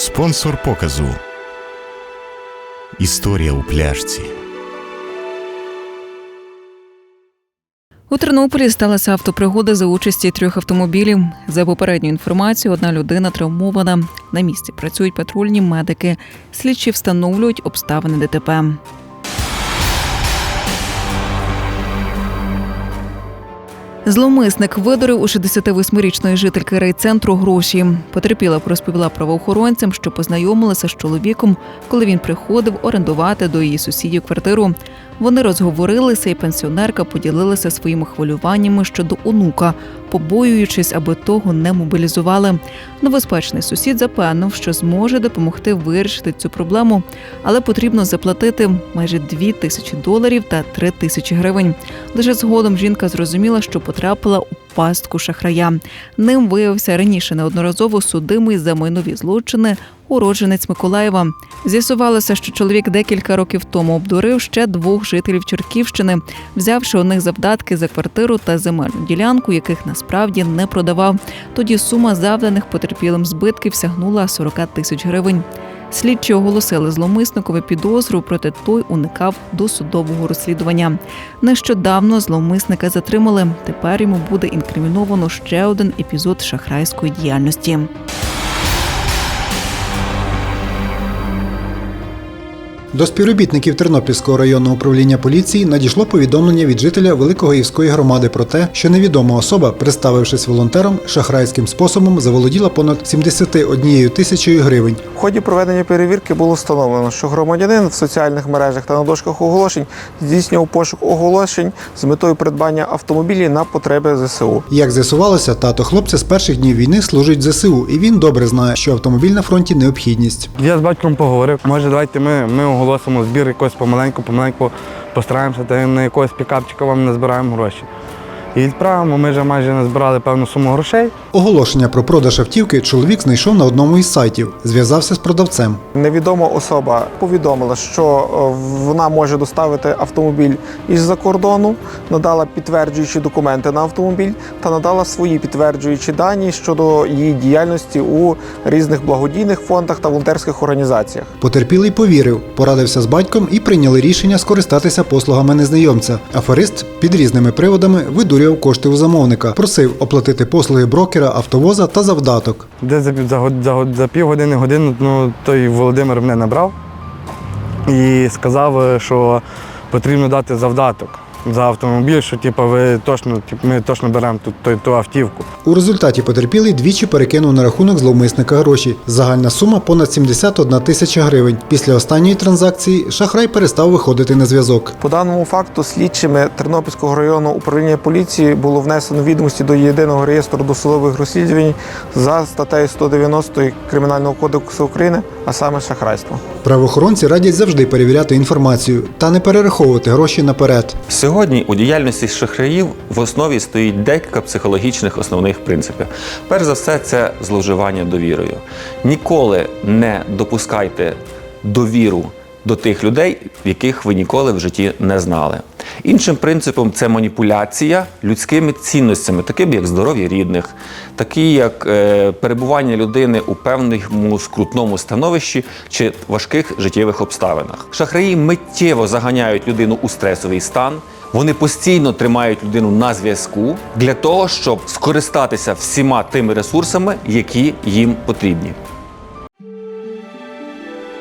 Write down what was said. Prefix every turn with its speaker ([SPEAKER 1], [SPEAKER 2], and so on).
[SPEAKER 1] Спонсор показу. Історія у пляшці.
[SPEAKER 2] У Тернополі сталася автопригода за участі трьох автомобілів. За попередньою інформацією, одна людина травмована. На місці працюють патрульні медики. Слідчі встановлюють обставини ДТП. Зловмисник видурив у 68-річної жительки райцентру гроші. Потерпіла розповіла правоохоронцям, що познайомилася з чоловіком, коли він приходив орендувати до її сусідів квартиру. Вони розговорилися, і пенсіонерка поділилася своїми хвилюваннями щодо онука, побоюючись, аби того не мобілізували. Новоспечний сусід запевнив, що зможе допомогти вирішити цю проблему, але потрібно заплатити майже дві тисячі доларів та три тисячі гривень. Лише згодом жінка зрозуміла, що потрапила у пастку шахрая. Ним виявився раніше неодноразово судимий за майнові злочини уродженець Миколаєва. З'ясувалося, що чоловік декілька років тому обдурив ще двох жителів Черківщини, взявши у них завдатки за квартиру та земельну ділянку, яких насправді не продавав. Тоді сума завданих потерпілим збитків сягнула 40 тисяч гривень. Слідчі оголосили зловмисникові підозру, проте той уникав досудового розслідування. Нещодавно зловмисника затримали. Тепер йому буде інкриміновано ще один епізод шахрайської діяльності.
[SPEAKER 3] До співробітників Тернопільського районного управління поліції надійшло повідомлення від жителя Великогоївської громади про те, що невідома особа, представившись волонтером, шахрайським способом заволоділа понад 71 тисячою гривень.
[SPEAKER 4] В ході проведення перевірки було встановлено, що громадянин в соціальних мережах та на дошках оголошень здійснював пошук оголошень з метою придбання автомобілів на потреби ЗСУ.
[SPEAKER 3] Як з'ясувалося, тато хлопця з перших днів війни служить ЗСУ, і він добре знає, що автомобіль на фронті необхідність.
[SPEAKER 5] Я з батьком поговорив. Може, давайте ми, ми оголосимо збір якось помаленьку, помаленьку постараємося, та на якогось пікапчика вам назбираємо гроші. І відправимо. Ми вже майже назбирали певну суму грошей.
[SPEAKER 3] Оголошення про продаж автівки чоловік знайшов на одному із сайтів, зв'язався з продавцем.
[SPEAKER 4] Невідома особа повідомила, що е, вона може доставити автомобіль із-за кордону, надала підтверджуючі документи на автомобіль та надала свої підтверджуючі дані щодо її діяльності у різних благодійних фондах та волонтерських організаціях.
[SPEAKER 3] Потерпілий повірив, порадився з батьком і прийняли рішення скористатися послугами незнайомця. Аферист під різними приводами видурював кошти у замовника, просив оплатити послуги брокера, автовоза та завдаток.
[SPEAKER 5] Де за, за, за, за півгодини годину ну, той Володимир мене набрав і сказав, е, що потрібно дати завдаток за автомобіль, що типу, ви точно, типу, ми точно беремо ту, ту, ту автівку.
[SPEAKER 3] У результаті потерпілий двічі перекинув на рахунок зловмисника гроші. Загальна сума понад 71 тисяча гривень. Після останньої транзакції шахрай перестав виходити на зв'язок.
[SPEAKER 4] По даному факту слідчими Тернопільського районного управління поліції було внесено відомості до єдиного реєстру досудових розслідувань за статтею 190 Кримінального кодексу України, а саме шахрайство.
[SPEAKER 3] Правоохоронці радять завжди перевіряти інформацію та не перераховувати гроші наперед.
[SPEAKER 6] Сьогодні у діяльності шахраїв в основі стоїть декілька психологічних основних принципів. Перш за все, це зловживання довірою. Ніколи не допускайте довіру до тих людей, яких ви ніколи в житті не знали. Іншим принципом це маніпуляція людськими цінностями, такими як здоров'я рідних, такі як е, перебування людини у певному скрутному становищі чи важких життєвих обставинах. Шахраї миттєво заганяють людину у стресовий стан. Вони постійно тримають людину на зв'язку для того, щоб скористатися всіма тими ресурсами, які їм потрібні.